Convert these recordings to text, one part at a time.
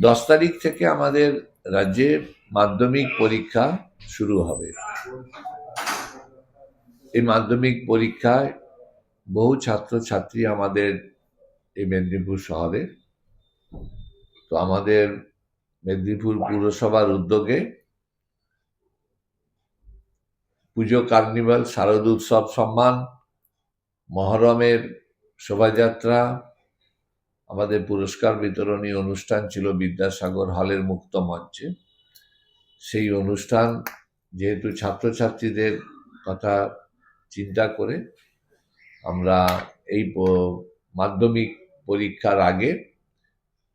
দশ তারিখ থেকে আমাদের রাজ্যে মাধ্যমিক পরীক্ষা শুরু হবে। এই মাধ্যমিক পরীক্ষায় বহু ছাত্রছাত্রী আমাদের এই মেদিনীপুর শহরে। তো আমাদের মেদিনীপুর পুরসভার উদ্যোগে পুজো, কার্নিভাল, শারদ উৎসব সম্মান, মহরমের শোভাযাত্রা আমাদের পুরস্কার বিতরণী অনুষ্ঠান ছিল বিদ্যাসাগর হলের মুক্ত মঞ্চে। সেই অনুষ্ঠান যেহেতু ছাত্রছাত্রীদের কথা চিন্তা করে, আমরা এই মাধ্যমিক পরীক্ষার আগে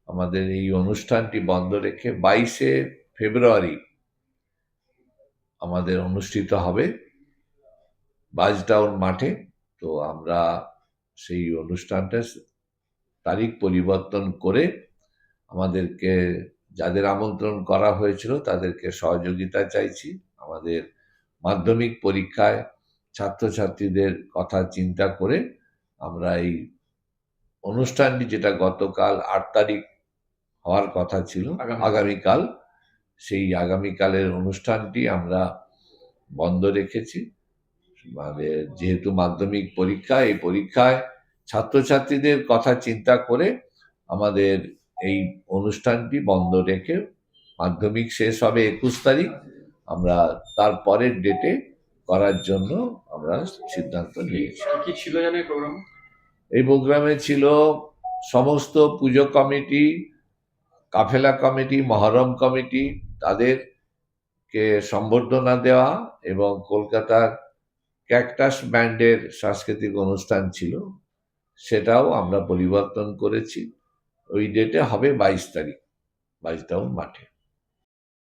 আমাদের এই অনুষ্ঠানটি বন্ধ রেখে বাইশে ফেব্রুয়ারি আমাদের অনুষ্ঠিত হবে বাজটাউন মাঠে। তো আমরা সেই অনুষ্ঠানটা তারিখ পরিবর্তন করে আমাদেরকে যাদের আমন্ত্রণ করা হয়েছিল তাদেরকে সহযোগিতা চাইছি। আমাদের মাধ্যমিক পরীক্ষায় ছাত্রছাত্রীদের কথা চিন্তা করে আমরা এই অনুষ্ঠানটি যেটা গতকাল আট তারিখ হওয়ার কথা ছিল আগামী- আগামীকাল সেই আগামীকালের অনুষ্ঠানটি আমরা বন্ধ রেখেছি। মানে যেহেতু মাধ্যমিক পরীক্ষা এই পরীক্ষায় ছাত্রছাত্রীদের কথা চিন্তা করে আমাদের এই অনুষ্ঠানটি বন্ধ রেখে মাধ্যমিক শেষ হবে একুশ তারিখ। আমরা তার পরের ডেটে করার জন্য আমরা সিদ্ধান্ত নিয়েছি। কি কি ছিল প্রোগ্রাম এই প্রোগ্রামে ছিল সমস্ত পুজো কমিটি কাফেলা কমিটি মহরম কমিটি তাদেরকে সম্বর্ধনা দেওয়া এবং কলকাতার ক্যাকটাস ব্যান্ডের সাংস্কৃতিক অনুষ্ঠান ছিল। সেটাও আমরা পরিবর্তন করেছি। ওই ডেটে হবে বাইশ তারিখ বাইশ টাউন মাঠে।